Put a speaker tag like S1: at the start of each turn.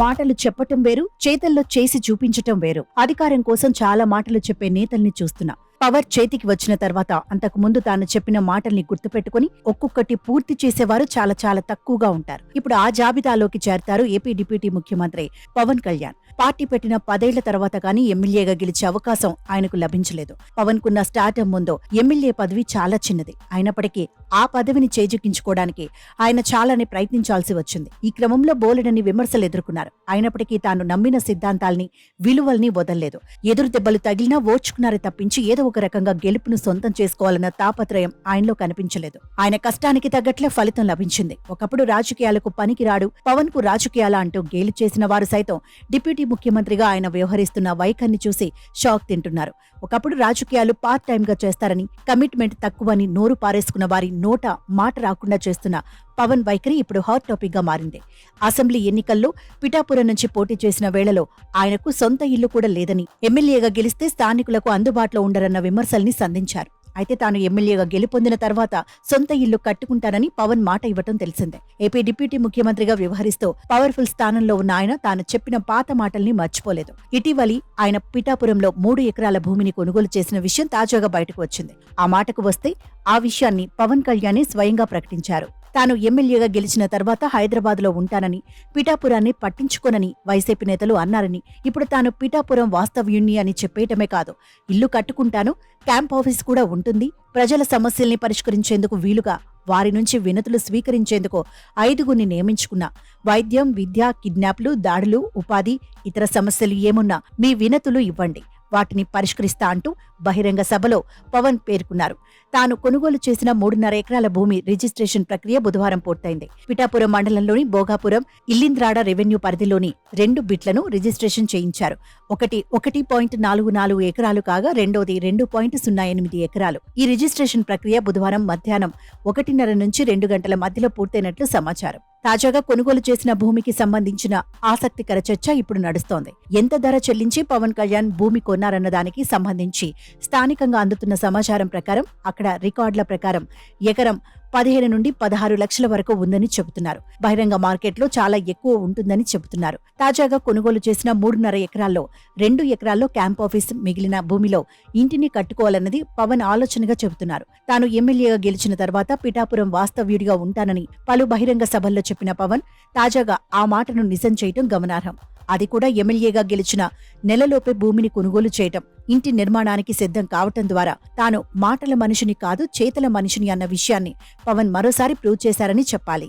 S1: మాటలు చెప్పటం వేరు చేతల్లో చేసి చూపించటం వేరు. అధికారం కోసం చాలా మాటలు చెప్పే నేతల్ని చూస్తున్నా. పవర్ చేతికి వచ్చిన తర్వాత అంతకు ముందు తాను చెప్పిన మాటల్ని గుర్తుపెట్టుకుని ఒక్కొక్కటి పూర్తి చేసేవారు చాలా చాలా తక్కువగా ఉంటారు. ఇప్పుడు ఆ జాబితాలోకి చేరతారు ఏపీ డిప్యూటీ ముఖ్యమంత్రి పవన్ కళ్యాణ్. పార్టీ పెట్టిన పదేళ్ళ తర్వాత కానీ ఎమ్మెల్యేగా గెలిచే అవకాశం ఆయనకు లభించలేదు. పవన్ కున్న స్టార్టం ముందు ఎమ్మెల్యే పదవి చాలా చిన్నది. అయినప్పటికీ ఆ పదవిని చేజిక్కించుకోవడానికి ఆయన చాలానే ప్రయత్నించాల్సి వచ్చింది. ఈ క్రమంలో బోలెడని విమర్శలు ఎదుర్కొన్నారు. అయినప్పటికీ తాను నమ్మిన సిద్ధాంతాల్ని విలువల్ని వదలలేదు. ఎదురు దెబ్బలు తగిలినా ఓర్చుకున్నారే తప్పించి ఏదో ఒక రకంగా గెలుపును సొంతం చేసుకోవాలన్న తాపత్రయం ఆయనలో కనిపించలేదు. ఆయన కష్టానికి తగ్గట్లే ఫలితం లభించింది. ఒకప్పుడు రాజకీయాలకు పనికిరాడు పవన్కు రాజకీయాల అంటూ గేలి చేసిన వారు సైతం డిప్యూటీ ముఖ్యమంత్రిగా ఆయన వ్యవహరిస్తున్న వైఖరిని చూసి షాక్ తింటున్నారు. ఒకప్పుడు రాజకీయాలు పార్ట్ టైం గా చేస్తారని కమిట్మెంట్ తక్కువని నోరు పారేసుకున్న వారి నోట మాట రాకుండా చేస్తున్న పవన్ వైఖరి ఇప్పుడు హాట్ టాపిక్గా మారింది. అసెంబ్లీ ఎన్నికల్లో పిఠాపురం నుంచి పోటీ చేసిన వేళలో ఆయనకు సొంత ఇల్లు కూడా లేదని ఎమ్మెల్యేగా గెలిస్తే స్థానికులకు అందుబాటులో ఉండరన్న విమర్శల్ని సంధించారు. అయితే తాను ఎమ్మెల్యేగా గెలుపొందిన తర్వాత సొంత ఇల్లు కట్టుకుంటానని పవన్ మాట ఇవ్వటం తెలిసిందే. ఏపీ డిప్యూటీ ముఖ్యమంత్రిగా వ్యవహరిస్తూ పవర్ఫుల్ స్థానంలో ఉన్న ఆయన తాను చెప్పిన పాత మాటల్ని మర్చిపోలేదు. ఇటీవలి ఆయన పిఠాపురంలో మూడు ఎకరాల భూమిని కొనుగోలు చేసిన విషయం తాజాగా బయటకు వచ్చింది. ఆ మాటకు వస్తే ఆ విషయాన్ని పవన్ కళ్యాణే స్వయంగా ప్రకటించారు. తాను ఎమ్మెల్యేగా గెలిచిన తర్వాత హైదరాబాద్లో ఉంటానని పిఠాపురాన్ని పట్టించుకోనని వైసీపీ నేతలు అన్నారని ఇప్పుడు తాను పిఠాపురం వాస్తవ్యుణ్ణి అని చెప్పేయటమే కాదు. ఇల్లు కట్టుకుంటాను క్యాంప్ ఆఫీస్ కూడా ఉంటుంది. ప్రజల సమస్యల్ని పరిష్కరించేందుకు వీలుగా వారి నుంచి వినతులు స్వీకరించేందుకు ఐదుగురిని నియమించుకున్నా. వైద్యం విద్య కిడ్నాప్లు దాడులు ఉపాధి ఇతర సమస్యలు ఏమున్నా మీ వినతులు ఇవ్వండి. వాటిని పరిష్కరిస్తా అంటూ బహిరంగ సభలో పవన్ పేర్కొన్నారు. తాను కొనుగోలు చేసిన మూడున్నర ఎకరాల భూమి రిజిస్ట్రేషన్ ప్రక్రియ బుధవారం పూర్తయింది. పిఠాపురం మండలంలోని భోగాపురం ఇల్లింద్రాడ రెవెన్యూ పరిధిలోని రెండు బిట్లను రిజిస్ట్రేషన్ చేయించారు. ఒకటి ఒకటి పాయింట్ నాలుగు నాలుగు ఎకరాలు కాగా రెండోది రెండు పాయింట్ సున్నా ఎనిమిది ఎకరాలు. ఈ రిజిస్ట్రేషన్ ప్రక్రియ బుధవారం మధ్యాహ్నం ఒకటిన్నర నుంచి రెండు గంటల మధ్యలో పూర్తయినట్లు సమాచారం. తాజాగా కొనుగోలు చేసిన భూమికి సంబంధించిన ఆసక్తికర చర్చ ఇప్పుడు నడుస్తోంది. ఎంత ధర చెల్లించి పవన్ కళ్యాణ్ భూమి కొన్నారన్న దానికి సంబంధించి స్థానికంగా అందుతున్న సమాచారం ప్రకారం అక్కడ రికార్డుల ప్రకారం ఎకరం పదిహేను నుండి పదహారు లక్షల వరకు ఉందని చెబుతున్నారు. బహిరంగ మార్కెట్లో చాలా ఎక్కువ ఉంటుందని చెబుతున్నారు. తాజాగా కొనుగోలు చేసిన మూడున్నర ఎకరాల్లో రెండు ఎకరాల్లో క్యాంప్ ఆఫీస్ మిగిలిన భూమిలో ఇంటిని కట్టుకోవాలన్నది పవన్ ఆలోచనగా చెబుతున్నారు. తాను ఎమ్మెల్యేగా గెలిచిన తర్వాత పిఠాపురం వాస్తవ్యుడిగా ఉంటానని పలు బహిరంగ సభల్లో చెప్పిన పవన్ తాజాగా ఆ మాటను నిజం చేయటం గమనార్హం. అది కూడా ఎమ్మెల్యేగా గెలిచిన నెలలోపే భూమిని కొనుగోలు చేయటం ఇంటి నిర్మాణానికి సిద్ధం కావటం ద్వారా తాను మాటల మనిషిని కాదు చేతల మనిషిని అన్న విషయాన్ని పవన్ మరోసారి ప్రూవ్ చేశారని చెప్పాలి.